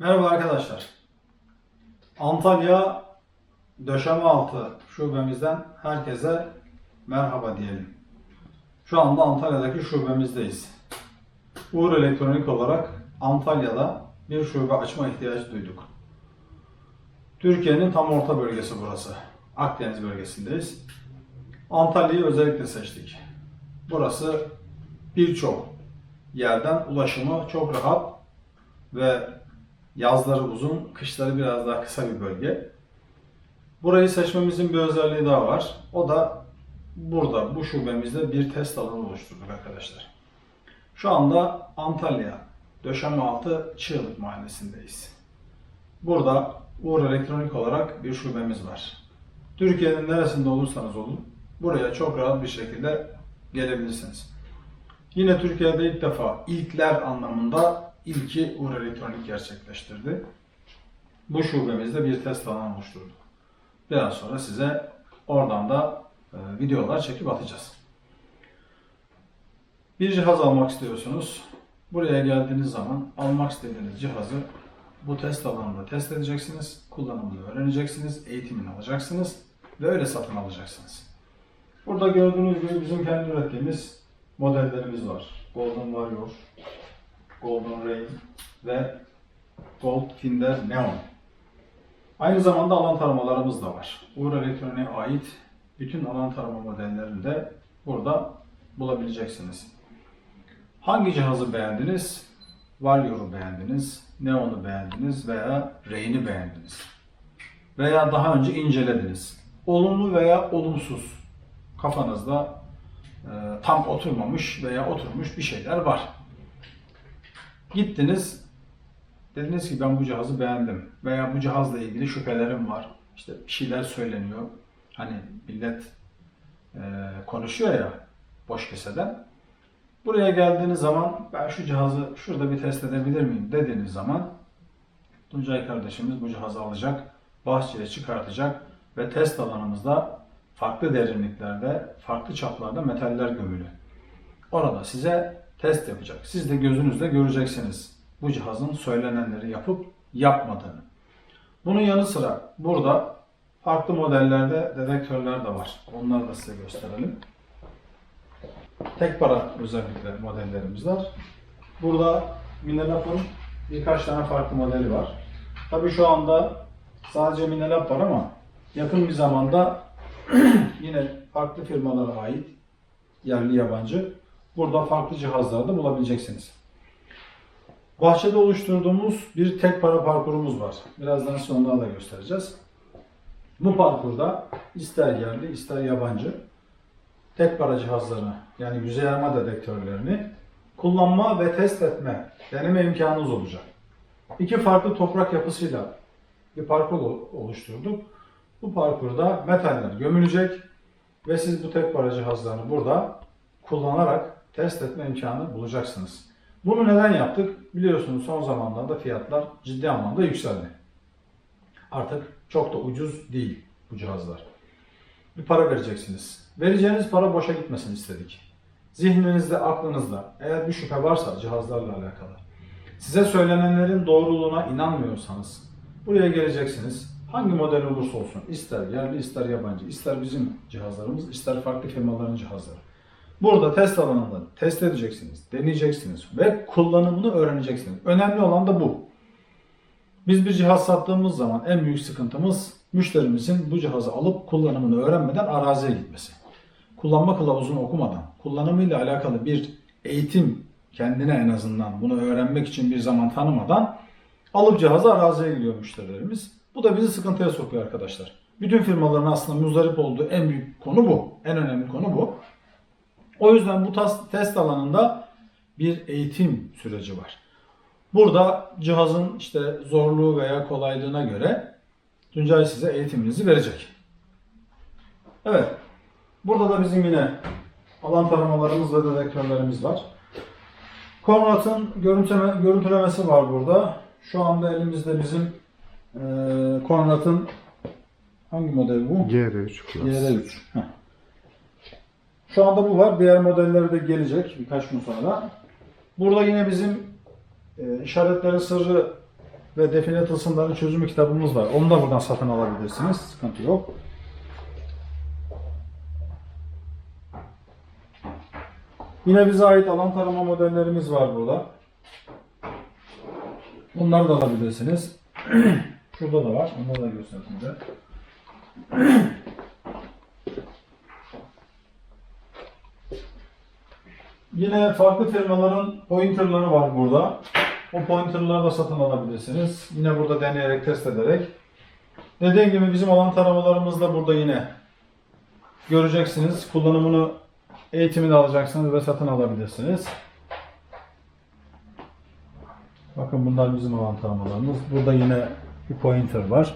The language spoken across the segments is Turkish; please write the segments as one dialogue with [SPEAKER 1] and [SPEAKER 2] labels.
[SPEAKER 1] Merhaba arkadaşlar. Antalya Döşemealtı şubemizden herkese merhaba diyelim. Şu anda Antalya'daki şubemizdeyiz. Uğur Elektronik olarak Antalya'da bir şube açma ihtiyacı duyduk. Türkiye'nin tam orta bölgesi burası. Akdeniz bölgesindeyiz. Antalya'yı özellikle seçtik. Burası birçok yerden ulaşımı çok rahat ve yazları uzun, kışları biraz daha kısa bir bölge. Burayı seçmemizin bir özelliği daha var. O da burada, bu şubemizde bir test alanı oluşturduk arkadaşlar. Şu anda Antalya, Döşemealtı Çığlık Mahallesi'ndeyiz. Burada Uğur Elektronik olarak bir şubemiz var. Türkiye'nin neresinde olursanız olun, buraya çok rahat bir şekilde gelebilirsiniz. Yine Türkiye'de ilk defa ilkler anlamında ilki Uğur Elektronik gerçekleştirdi. Bu şubemizde bir test alanı oluşturduk. Biraz sonra size oradan da e, videolar çekip atacağız. Bir cihaz almak istiyorsunuz. Buraya geldiğiniz zaman almak istediğiniz cihazı bu test alanında test edeceksiniz. Kullanımını öğreneceksiniz. Eğitimini alacaksınız. Ve öyle satın alacaksınız. Burada gördüğünüz gibi bizim kendi ürettiğimiz modellerimiz var. Golden Warrior, Golden Rain ve Gold Finder Neon. Aynı zamanda alan taramalarımız da var. Uğur Elektronik'e ait bütün alan tarama modellerini de burada bulabileceksiniz. Hangi cihazı beğendiniz? Warrior'u beğendiniz, Neon'u beğendiniz veya Rain'i beğendiniz. Veya daha önce incelediniz. Olumlu veya olumsuz kafanızda e, tam oturmamış veya oturmuş bir şeyler var. Gittiniz, dediniz ki ben bu cihazı beğendim veya bu cihazla ilgili şüphelerim var. İşte bir şeyler söyleniyor. Hani millet e, konuşuyor ya boş keseden. Buraya geldiğiniz zaman ben şu cihazı şurada bir test edebilir miyim dediğiniz zaman Tuncay kardeşimiz bu cihazı alacak, bahçeye çıkartacak ve test alanımızda farklı derinliklerde, farklı çaplarda metaller gömülü. Orada size test yapacak. Siz de gözünüzle göreceksiniz bu cihazın söylenenleri yapıp yapmadığını. Bunun yanı sıra burada farklı modellerde dedektörler de var. Onları da size gösterelim. Tek para özellikle modellerimiz var. Burada Minelab'ın birkaç tane farklı modeli var. Tabii şu anda sadece Minelab var ama yakın bir zamanda yine farklı firmalara ait yerli yabancı burada farklı cihazlarda bulabileceksiniz. Bahçede oluşturduğumuz bir tek para parkurumuz var. Birazdan sonra da göstereceğiz. Bu parkurda ister yerli ister yabancı tek para cihazlarını yani yüzey arama dedektörlerini kullanma ve test etme, deneme imkanınız olacak. İki farklı toprak yapısıyla bir parkur oluşturduk. Bu parkurda metaller gömülecek ve siz bu tek para cihazlarını burada kullanarak test etme imkanı bulacaksınız. Bunu neden yaptık? Biliyorsunuz son zamanlarda fiyatlar ciddi anlamda yükseldi. Artık çok da ucuz değil bu cihazlar. Bir para vereceksiniz. Vereceğiniz para boşa gitmesin istedik. Zihninizde, aklınızda eğer bir şüphe varsa cihazlarla alakalı, size söylenenlerin doğruluğuna inanmıyorsanız buraya geleceksiniz. Hangi model olursa olsun, ister yerli ister yabancı, ister bizim cihazlarımız, ister farklı firmaların cihazları. Burada test alanında test edeceksiniz, deneyeceksiniz ve kullanımını öğreneceksiniz. Önemli olan da bu. Biz bir cihaz sattığımız zaman en büyük sıkıntımız müşterimizin bu cihazı alıp kullanımını öğrenmeden araziye gitmesi. Kullanma kılavuzunu okumadan, kullanımıyla alakalı bir eğitim kendine en azından bunu öğrenmek için bir zaman tanımadan alıp cihazı araziye gidiyor müşterilerimiz. Bu da bizi sıkıntıya sokuyor arkadaşlar. Bütün firmaların aslında muzdarip olduğu en büyük konu bu. En önemli konu bu. O yüzden bu test alanında bir eğitim süreci var. Burada cihazın işte zorluğu veya kolaylığına göre Tuncay size eğitiminizi verecek. Evet. Burada da bizim yine alan taramalarımız ve dedektörlerimiz var. Konrad'ın görüntüleme, görüntülemesi var burada. Şu anda elimizde bizim e, Konrad'ın hangi model bu?
[SPEAKER 2] GR3 Plus.
[SPEAKER 1] YR3. Heh. Şu anda bu var. Diğer modelleri de gelecek birkaç gün sonra. Burada yine bizim e, işaretleri sırrı ve define tılsımların çözümü kitabımız var. Onu da buradan satın alabilirsiniz. Sıkıntı yok. Yine bize ait alan tarama modellerimiz var burada. Bunları da alabilirsiniz. Şurada da var. Onları da göstereyim size. Yine farklı firmaların pointerları var burada. O pointerları da satın alabilirsiniz. Yine burada deneyerek, test ederek. Dediğim gibi bizim alan taramalarımız da burada yine göreceksiniz. Kullanımını, eğitimini alacaksınız ve satın alabilirsiniz. Bakın bunlar bizim alan taramalarımız. Burada yine bir pointer var.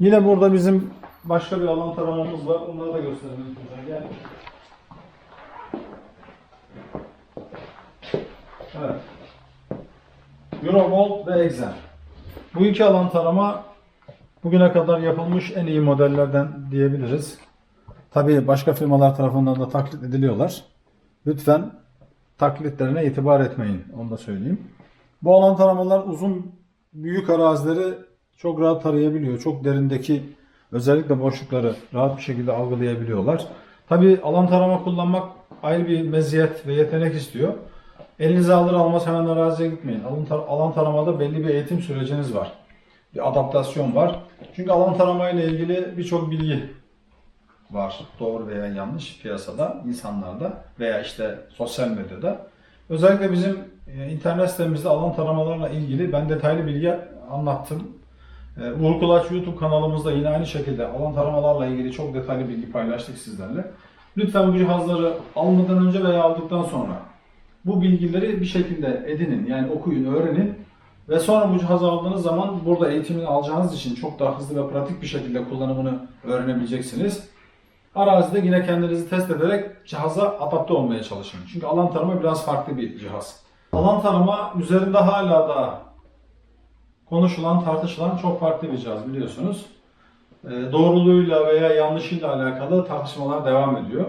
[SPEAKER 1] Yine burada bizim başka bir alan taramamız var. Onları da gösterelim. Gel. Evet. Eurovolt ve Exen. Bu iki alan tarama bugüne kadar yapılmış en iyi modellerden diyebiliriz. Tabii başka firmalar tarafından da taklit ediliyorlar. Lütfen taklitlerine itibar etmeyin. Onu da söyleyeyim. Bu alan taramalar uzun büyük arazileri çok rahat tarayabiliyor. Çok derindeki özellikle boşlukları rahat bir şekilde algılayabiliyorlar. Tabii alan tarama kullanmak ayrı bir meziyet ve yetenek istiyor. Elinize alır almaz hemen araziye gitmeyin. Alan, tar- alan taramada belli bir eğitim süreciniz var. Bir adaptasyon var. Çünkü alan taramayla ilgili birçok bilgi var. Doğru veya yanlış piyasada, insanlarda veya işte sosyal medyada. Özellikle bizim e, internet sitemizde alan taramalarla ilgili ben detaylı bilgi anlattım. E, Uğur Kulaç YouTube kanalımızda yine aynı şekilde alan taramalarla ilgili çok detaylı bilgi paylaştık sizlerle. Lütfen bu cihazları almadan önce veya aldıktan sonra bu bilgileri bir şekilde edinin. Yani okuyun, öğrenin. Ve sonra bu cihazı aldığınız zaman burada eğitimini alacağınız için çok daha hızlı ve pratik bir şekilde kullanımını öğrenebileceksiniz. Arazide yine kendinizi test ederek cihaza adapte olmaya çalışın. Çünkü alan tarama biraz farklı bir cihaz. Alan tarama üzerinde hala da konuşulan, tartışılan çok farklı bir cihaz biliyorsunuz. Ee, Doğruluğuyla veya yanlışıyla alakalı tartışmalar devam ediyor.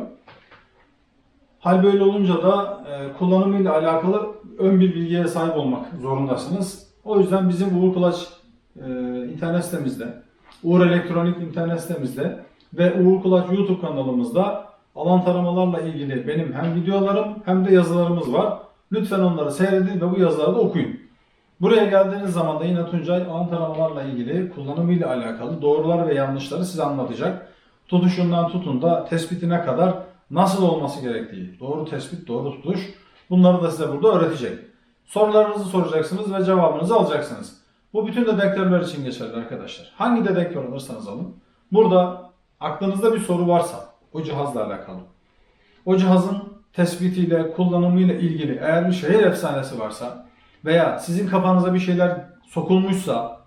[SPEAKER 1] Hal böyle olunca da e, kullanımıyla alakalı ön bir bilgiye sahip olmak zorundasınız. O yüzden bizim Uğur Kulaç e, internet sitemizde, Uğur Elektronik internet sitemizde ve Uğur Kulaç YouTube kanalımızda alan taramalarla ilgili benim hem videolarım hem de yazılarımız var. Lütfen onları seyredin ve bu yazıları da okuyun. Buraya geldiğiniz zaman da yine Tuncay alan taramalarla ilgili kullanımıyla alakalı doğrular ve yanlışları size anlatacak. Tutuşundan tutun da tespitine kadar nasıl olması gerektiği, doğru tespit, doğru tutuş bunları da size burada öğretecek. Sorularınızı soracaksınız ve cevabınızı alacaksınız. Bu bütün dedektörler için geçerli arkadaşlar. Hangi dedektör alırsanız alın. Burada aklınızda bir soru varsa o cihazla alakalı. O cihazın tespitiyle, kullanımıyla ilgili eğer bir şehir efsanesi varsa veya sizin kafanıza bir şeyler sokulmuşsa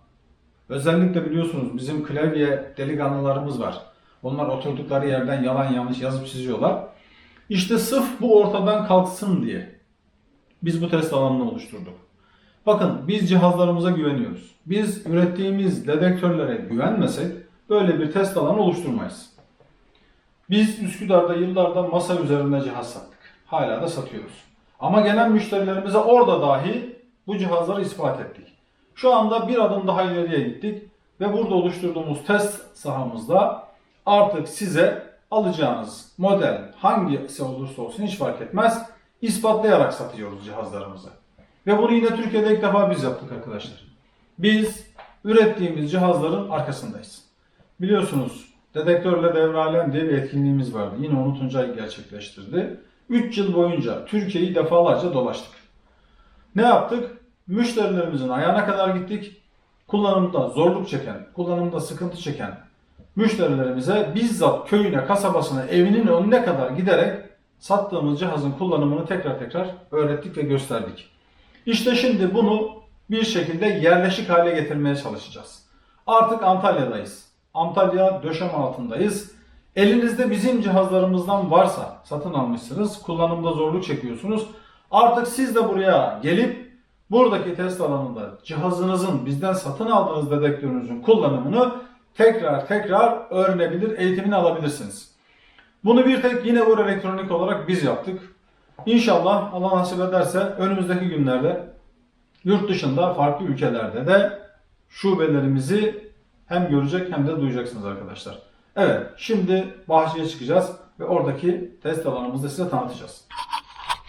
[SPEAKER 1] özellikle biliyorsunuz bizim klavye delikanlılarımız var. Onlar oturdukları yerden yalan yanlış yazıp çiziyorlar. İşte sırf bu ortadan kalksın diye biz bu test alanını oluşturduk. Bakın biz cihazlarımıza güveniyoruz. Biz ürettiğimiz dedektörlere güvenmesek böyle bir test alanı oluşturmayız. Biz Üsküdar'da yıllardan masa üzerinde cihaz sattık. Hala da satıyoruz. Ama gelen müşterilerimize orada dahi bu cihazları ispat ettik. Şu anda bir adım daha ileriye gittik ve burada oluşturduğumuz test sahamızda artık size alacağınız model hangisi olursa olsun hiç fark etmez ispatlayarak satıyoruz cihazlarımızı. Ve bunu yine Türkiye'de ilk defa biz yaptık arkadaşlar. Biz ürettiğimiz cihazların arkasındayız. Biliyorsunuz dedektörle devralem diye bir etkinliğimiz vardı. Yine onu Tuncay gerçekleştirdi. 3 yıl boyunca Türkiye'yi defalarca dolaştık. Ne yaptık? Müşterilerimizin ayağına kadar gittik. Kullanımda zorluk çeken, kullanımda sıkıntı çeken müşterilerimize bizzat köyüne, kasabasına, evinin önüne kadar giderek sattığımız cihazın kullanımını tekrar tekrar öğrettik ve gösterdik. İşte şimdi bunu bir şekilde yerleşik hale getirmeye çalışacağız. Artık Antalya'dayız. Antalya döşem altındayız. Elinizde bizim cihazlarımızdan varsa satın almışsınız, kullanımda zorluk çekiyorsunuz. Artık siz de buraya gelip buradaki test alanında cihazınızın bizden satın aldığınız dedektörünüzün kullanımını tekrar tekrar öğrenebilir, eğitimini alabilirsiniz. Bunu bir tek yine Uğur Elektronik olarak biz yaptık. İnşallah Allah nasip ederse önümüzdeki günlerde yurt dışında farklı ülkelerde de şubelerimizi hem görecek hem de duyacaksınız arkadaşlar. Evet şimdi bahçeye çıkacağız ve oradaki test alanımızı size tanıtacağız.